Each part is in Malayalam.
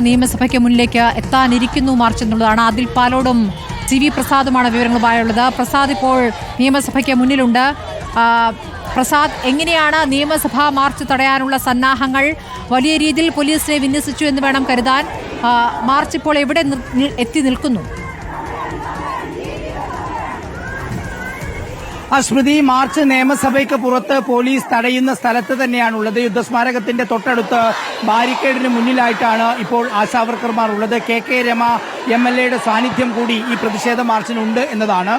നിയമസഭയ്ക്ക് മുന്നിലേക്ക് എത്താനിരിക്കുന്നു മാർച്ച് എന്നുള്ളതാണ്. അതിൽ പാലോടും സി വി പ്രസാദുമാണ് വിവരങ്ങളുമായുള്ളത്. പ്രസാദ് ഇപ്പോൾ നിയമസഭയ്ക്ക് മുന്നിലുണ്ട്. പ്രസാദ് എങ്ങനെയാണ് നിയമസഭാ മാർച്ച് തടയാനുള്ള സന്നാഹങ്ങൾ? വലിയ രീതിയിൽ പോലീസിനെ വിന്യസിച്ചു എന്ന് വേണം കരുതാൻ. മാർച്ച് ഇപ്പോൾ എവിടെ എത്തി നിൽക്കുന്നു? ആ സ്മൃതി മാർച്ച് നിയമസഭയ്ക്ക് പുറത്ത് പോലീസ് തടയുന്ന സ്ഥലത്ത് തന്നെയാണുള്ളത്. യുദ്ധസ്മാരകത്തിന്റെ തൊട്ടടുത്ത് ബാരിക്കേഡിന് മുന്നിലായിട്ടാണ് ഇപ്പോൾ ആശാവർക്കർമാർ ഉള്ളത്. K K Rama M L എയുടെ സാന്നിധ്യം കൂടി ഈ പ്രതിഷേധ മാർച്ചിനുണ്ട് എന്നതാണ്.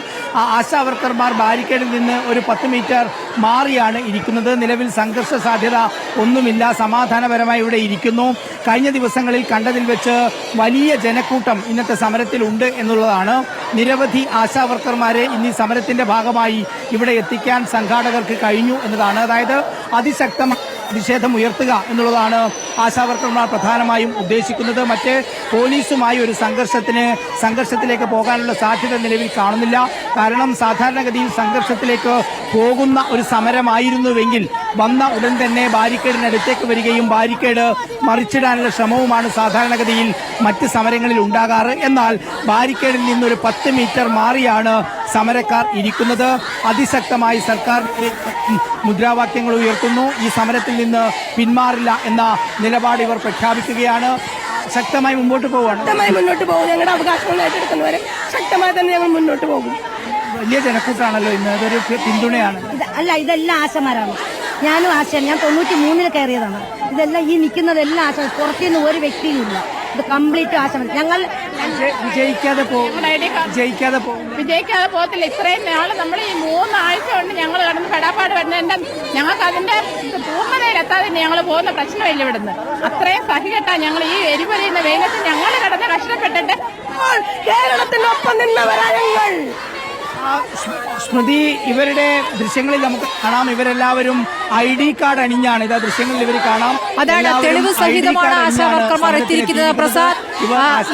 ആശാവർക്കർമാർ ബാരിക്കേഡിൽ നിന്ന് ഒരു പത്ത് മീറ്റർ മാറിയാണ് ഇരിക്കുന്നത്. നിലവിൽ സംഘർഷ സാധ്യത ഒന്നുമില്ല. സമാധാനപരമായി ഇവിടെ ഇരിക്കുന്നു. കഴിഞ്ഞ ദിവസങ്ങളിൽ കണ്ടതിൽ വെച്ച് വലിയ ജനക്കൂട്ടം ഇന്നത്തെ സമരത്തിൽ ഉണ്ട് എന്നുള്ളതാണ്. നിരവധി ആശാവർക്കർമാരെ ഇനി സമരത്തിന്റെ ഭാഗമായി ഇവിടെ എത്തിക്കാൻ സംഘാടകർക്ക് കഴിഞ്ഞു എന്നതാണ്. അതായത് അതിശക്തമായ പ്രതിഷേധം ഉയർത്തുക എന്നുള്ളതാണ് ആശാവർക്കർമാർ പ്രധാനമായും ഉദ്ദേശിക്കുന്നത്. മറ്റ് പോലീസുമായി ഒരു സംഘർഷത്തിന് സംഘർഷത്തിലേക്ക് പോകാനുള്ള സാധ്യത നിലവിൽ കാണുന്നില്ല. കാരണം സാധാരണഗതിയിൽ സംഘർഷത്തിലേക്ക് പോകുന്ന ഒരു സമരമായിരുന്നുവെങ്കിൽ വന്ന ഉടൻ തന്നെ ബാരിക്കേഡിനടുത്തേക്ക് വരികയും ബാരിക്കേഡ് മറിച്ചിടാനുള്ള ശ്രമവുമാണ് സാധാരണഗതിയിൽ മറ്റ് സമരങ്ങളിൽ ഉണ്ടാകാറ്. എന്നാൽ ബാരിക്കേഡിൽ നിന്നൊരു പത്ത് മീറ്റർ മാറിയാണ് സമരക്കാർ ഇരിക്കുന്നത് അതിശക്തമായി സർക്കാർ മുദ്രാവാക്യങ്ങൾ ഉയർത്തുന്നു. ഈ സമരത്തിൽ നിന്ന് പിന്മാറില്ല എന്ന നിലപാട് ഇവർ പ്രഖ്യാപിക്കുകയാണ്. ശക്തമായി മുമ്പോട്ട് പോവുകയാണ്. ശക്തമായി മുന്നോട്ട് പോകും. ഞങ്ങളുടെ അവകാശങ്ങൾ ഏറ്റെടുക്കുന്നവരെ ശക്തമായി തന്നെ ഞങ്ങൾ മുന്നോട്ട് പോകും. വലിയ ജനക്കൂട്ടാണല്ലോ ഇന്ന്. അതൊരു പിന്തുണയാണ്. അല്ല ഇതെല്ലാം ആശമാരാണ്. ഞാനും ആശ ഞാൻ തൊണ്ണൂറ്റി മൂന്നിൽ കയറിയതാണ്. ഇതെല്ലാം ഈ നിൽക്കുന്നതെല്ലാം ആശ പുറത്തുനിന്ന് ഒരു വ്യക്തിയും ഇല്ല. ഇത് കംപ്ലീറ്റ് ആശമാർ ഞങ്ങൾ വിജയ- വിജയിക്കാതെ പോകും വിജയിക്കാതെ പോകും വിജയിക്കാതെ പോകത്തില്ല. ഇത്രയും നാൾ നമ്മൾ ഈ മൂന്നാഴ്ച കൊണ്ട് ഞങ്ങൾ കിടന്ന് പെടാപ്പാട് വരുന്നതിന്റെ ഞങ്ങൾക്ക് അതിന്റെ പൂർണതയിലെത്താതെ ഞങ്ങൾ പോകുന്ന പ്രശ്നമില്ല ഇവിടുന്ന്. അത്രയും സഹികെട്ടാ ഞങ്ങൾ ഈ എരിപൊരിയുന്ന വെയിലത്ത് ഞങ്ങൾ കിടന്ന് കഷ്ടപ്പെട്ടിട്ട് കേരളത്തിനൊപ്പം നിന്നവരാ ഞങ്ങൾ. സ്മൃതി ഇവരുടെ ദൃശ്യങ്ങളിൽ നമുക്ക് കാണാം. ഇവരെല്ലാവരും ഐ ഡി കാർഡ് അണിഞ്ഞാണ്. ഇതാ ദൃശ്യങ്ങളിൽ ഇവർ കാണാം. അതാണ് തെളിവ് സഹിതമാണ് ആശാവർക്കർമാർ എത്തിയിരിക്കുന്നത്. പ്രസാദ്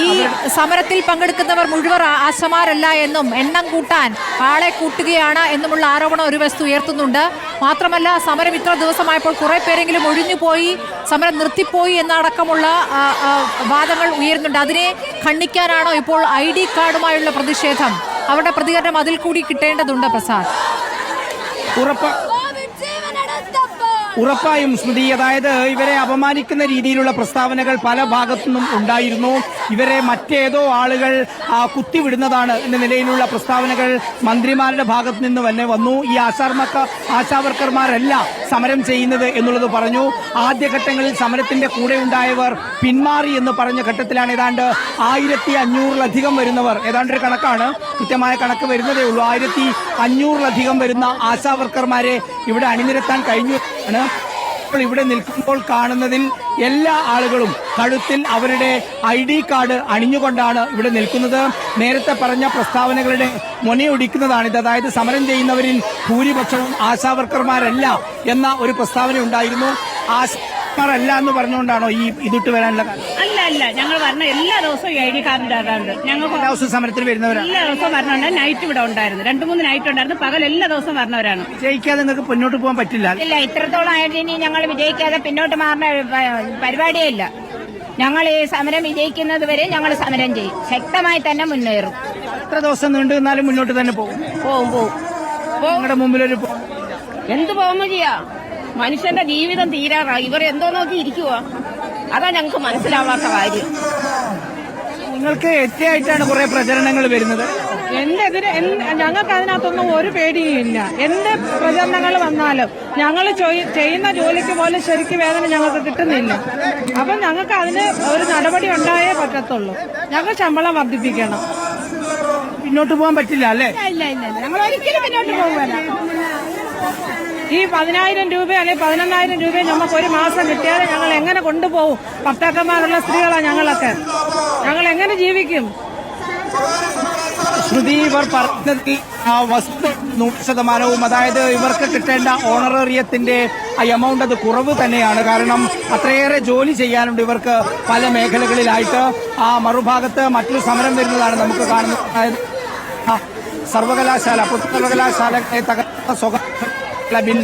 ഈ സമരത്തിൽ പങ്കെടുക്കുന്നവർ മുഴുവൻ ആശമാരല്ല എന്നും എണ്ണം കൂട്ടാൻ ആളെ കൂട്ടുകയാണ് എന്നുമുള്ള ആരോപണം ഒരു വസ്തു ഉയർത്തുന്നുണ്ട്. മാത്രമല്ല സമരം ഇത്ര ദിവസമായപ്പോൾ കുറെ പേരെങ്കിലും ഒഴിഞ്ഞുപോയി സമരം നിർത്തിപ്പോയി എന്നടക്കമുള്ള വാദങ്ങൾ ഉയരുന്നുണ്ട്. അതിനെ ഖണ്ഡിക്കാനാണോ ഇപ്പോൾ ഐ ഡി കാർഡുമായുള്ള പ്രതിഷേധം? അവരുടെ പ്രതികരണം അതിൽ കൂടി കിട്ടേണ്ടതുണ്ട് പ്രസാദ്. ഉറപ്പ ഉറപ്പായും സ്മൃതി അതായത് ഇവരെ അപമാനിക്കുന്ന രീതിയിലുള്ള പ്രസ്താവനകൾ പല ഭാഗത്തുനിന്നും ഉണ്ടായിരുന്നു. ഇവരെ മറ്റേതോ ആളുകൾ കുത്തിവിടുന്നതാണ് എന്ന നിലയിലുള്ള പ്രസ്താവനകൾ മന്ത്രിമാരുടെ ഭാഗത്തു നിന്ന് തന്നെ വന്നു. ഈ ആശാർമക്ക ആശാവർക്കർമാരല്ല സമരം ചെയ്യുന്നത് എന്നുള്ളത് പറഞ്ഞു. ആദ്യഘട്ടങ്ങളിൽ സമരത്തിന്റെ കൂടെ ഉണ്ടായവർ പിന്മാറി എന്ന് പറഞ്ഞ ഘട്ടത്തിലാണ് ഏതാണ്ട് ആയിരത്തി അഞ്ഞൂറിലധികം വരുന്നവർ. ഏതാണ്ട് ഒരു കണക്കാണ്. കൃത്യമായ കണക്ക് വരുന്നതേ ഉള്ളൂ. ആയിരത്തി അഞ്ഞൂറിലധികം വരുന്ന ആശാവർക്കർമാരെ ഇവിടെ അണിനിരത്താൻ കഴിഞ്ഞു ആണ് ഇവിടെ നിൽക്കുമ്പോൾ കാണുന്നതിൽ എല്ലാ ആളുകളും കഴുത്തിൽ അവരുടെ ഐ ഡി കാർഡ് അണിഞ്ഞുകൊണ്ടാണ് ഇവിടെ നിൽക്കുന്നത്. നേരത്തെ പറഞ്ഞ പ്രസ്താവനകളുടെ മുനയൊടിക്കുന്നതാണിത് അതായത് സമരം ചെയ്യുന്നവരിൽ ഭൂരിപക്ഷവും ആശാവർക്കർമാരല്ല എന്ന ഒരു പ്രസ്താവന ഉണ്ടായിരുന്നു. ആശാവർക്കർമാരല്ല എന്ന് പറഞ്ഞുകൊണ്ടാണോ ഈ ഇതിട്ട് വരാനുള്ള അല്ല അല്ല. ഞങ്ങൾ പറഞ്ഞ എല്ലാ ദിവസവും ഐ ഡി കാർഡിന്റെ ആകാറുണ്ട് ഞങ്ങൾക്ക് എല്ലാ ദിവസവും സമരത്തിന് വരുന്നവരാണ്. എല്ലാ ദിവസവും വരണുണ്ട്. നൈറ്റ് ഇവിടെ ഉണ്ടായിരുന്നു. രണ്ടു മൂന്ന് നൈറ്റ് ഉണ്ടായിരുന്നു. പകൽ എല്ലാ ദിവസവും വരണവരാണ്. ജയിക്കാതെ നിങ്ങൾക്ക് മുന്നോട്ട് പോകാൻ പറ്റില്ല. ഇല്ല ഇത്രത്തോളം ആയിട്ട് ഇനി ഞങ്ങൾ വിജയിക്കാതെ പിന്നോട്ട് മാറുന്ന പരിപാടിയേ ഇല്ല. ഞങ്ങൾ ഈ സമരം വിജയിക്കുന്നത് വരെ ഞങ്ങൾ സമരം ചെയ്യും. ശക്തമായി തന്നെ മുന്നേറും. എത്ര ദിവസം നീണ്ടു നിന്നാലും മുന്നോട്ട് തന്നെ പോകും. പോകും പോകും നിങ്ങളുടെ മുമ്പിലൊരു എന്ത് പോകുമ്പോ ചെയ്യാ? മനുഷ്യന്റെ ജീവിതം തീരാറായി. ഇവർ എന്തോ നോക്കി ഇരിക്കുവാ. അതാ ഞങ്ങൾക്ക് മനസ്സിലാവാത്ത കാര്യം. നിങ്ങൾക്ക് എത്തിയായിട്ടാണ് കുറെ പ്രചരണങ്ങൾ വരുന്നത്. എന്തെതിരെ? ഞങ്ങൾക്ക് അതിനകത്തൊന്നും ഒരു പേടിയുമില്ല. എന്ത് പ്രചരണങ്ങൾ വന്നാലും ഞങ്ങൾ ചെയ്യുന്ന ജോലിക്ക് പോലും ശരിക്കും വേദന ഞങ്ങൾക്ക് കിട്ടുന്നില്ല. അപ്പം ഞങ്ങൾക്ക് അതിന് ഒരു നടപടി ഉണ്ടായേ പറ്റത്തുള്ളൂ. ഞങ്ങൾ ശമ്പളം വർദ്ധിപ്പിക്കണം. പിന്നോട്ട് പോകാൻ പറ്റില്ല അല്ലേ? ഇല്ല ഇല്ല ഞങ്ങൾ ഒരിക്കലും പിന്നോട്ട് പോകുകയല്ല ഈ പതിനായിരം രൂപ അല്ലെങ്കിൽ പതിനൊന്നായിരം രൂപ നമുക്ക് ഒരു മാസം കിട്ടിയാൽ ഞങ്ങൾ എങ്ങനെ കൊണ്ടുപോകും? ഭർത്താക്കന്മാരുള്ള സ്ത്രീകളാണ് ഞങ്ങളൊക്കെ. ഞങ്ങൾ എങ്ങനെ ജീവിക്കും? ശ്രുതി ഇവർ പറഞ്ഞതിൽ വസ്തു നൂറ് ശതമാനവും അതായത് ഇവർക്ക് കിട്ടേണ്ട ഓണറേറിയത്തിന്റെ എമൗണ്ട് അത് കുറവ് തന്നെയാണ്. കാരണം അത്രയേറെ ജോലി ചെയ്യാനുണ്ട് ഇവർക്ക് പല മേഖലകളിലായിട്ട്. ആ മറുഭാഗത്ത് മറ്റൊരു സമരം വരുന്നതാണ് നമുക്ക് കാണുന്നത്. സർവകലാശാല പൊതു സർവകലാശാലകളെ തകർത്ത സ്വകാര്യ ബിൽ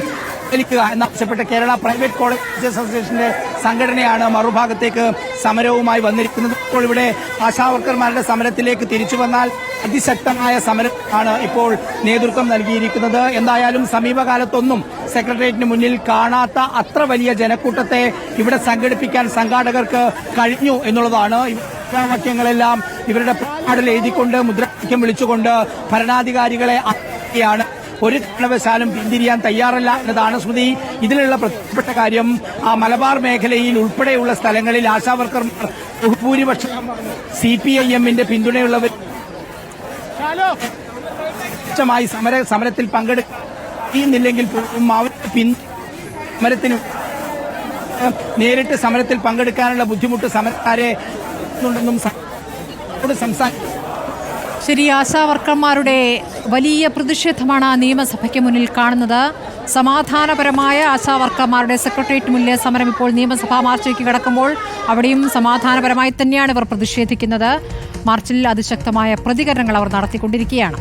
പിൻവലിക്കുക എന്നാവശ്യപ്പെട്ട് കേരള പ്രൈവറ്റ് കോളേജ് അസോസിയേഷന്റെ സംഘടനയാണ് മറുഭാഗത്തേക്ക് സമരവുമായി വന്നിരിക്കുന്നത്. ഇപ്പോൾ ഇവിടെ ആശാവർക്കർമാരുടെ സമരത്തിലേക്ക് തിരിച്ചു വന്നാൽ അതിശക്തമായ സമരമാണ് ഇപ്പോൾ നേതൃത്വം നൽകിയിരിക്കുന്നത്. എന്തായാലും സമീപകാലത്തൊന്നും സെക്രട്ടേറിയറ്റിന് മുന്നിൽ കാണാത്ത അത്ര വലിയ ജനക്കൂട്ടത്തെ ഇവിടെ സംഘടിപ്പിക്കാൻ സംഘാടകർക്ക് കഴിഞ്ഞു എന്നുള്ളതാണ്. മുദ്രാവാക്യങ്ങളെല്ലാം ഇവരുടെ പാടിൽ എഴുതിക്കൊണ്ട് മുദ്രാവാക്യം വിളിച്ചുകൊണ്ട് ഭരണാധികാരികളെ ആണ് ഒരു കാരണവശാലും പിന്തിരിയാൻ തയ്യാറല്ല എന്നതാണ് ശ്രുതി. ഇതിലുള്ള പ്രധാനപ്പെട്ട കാര്യം ആ മലബാർ മേഖലയിൽ ഉൾപ്പെടെയുള്ള സ്ഥലങ്ങളിൽ ആശാവർക്കർ ബഹുഭൂരിപക്ഷം സി പി ഐ എമ്മിന്റെ പിന്തുണയുള്ളവർ മായി സമര സമരത്തിൽ പങ്കെടുക്കുന്നില്ലെങ്കിൽ പോലും അവർ പിൻ സമരത്തിന് നേരിട്ട് സമരത്തിൽ പങ്കെടുക്കാനുള്ള ബുദ്ധിമുട്ട് സമരക്കാരെ സംസാരിക്കും ശരി ആശാവർക്കർമാരുടെ വലിയ പ്രതിഷേധമാണ് നിയമസഭയ്ക്ക് മുന്നിൽ കാണുന്നത്. സമാധാനപരമായ ആശാവർക്കർമാരുടെ സെക്രട്ടേറിയറ്റ് മുന്നിലെ സമരം ഇപ്പോൾ നിയമസഭാ മാർച്ചിലേക്ക് കിടക്കുമ്പോൾ അവിടെയും സമാധാനപരമായി തന്നെയാണ് ഇവർ പ്രതിഷേധിക്കുന്നത്. മാർച്ചിൽ അതിശക്തമായ പ്രതികരണങ്ങൾ അവർ നടത്തിക്കൊണ്ടിരിക്കുകയാണ്.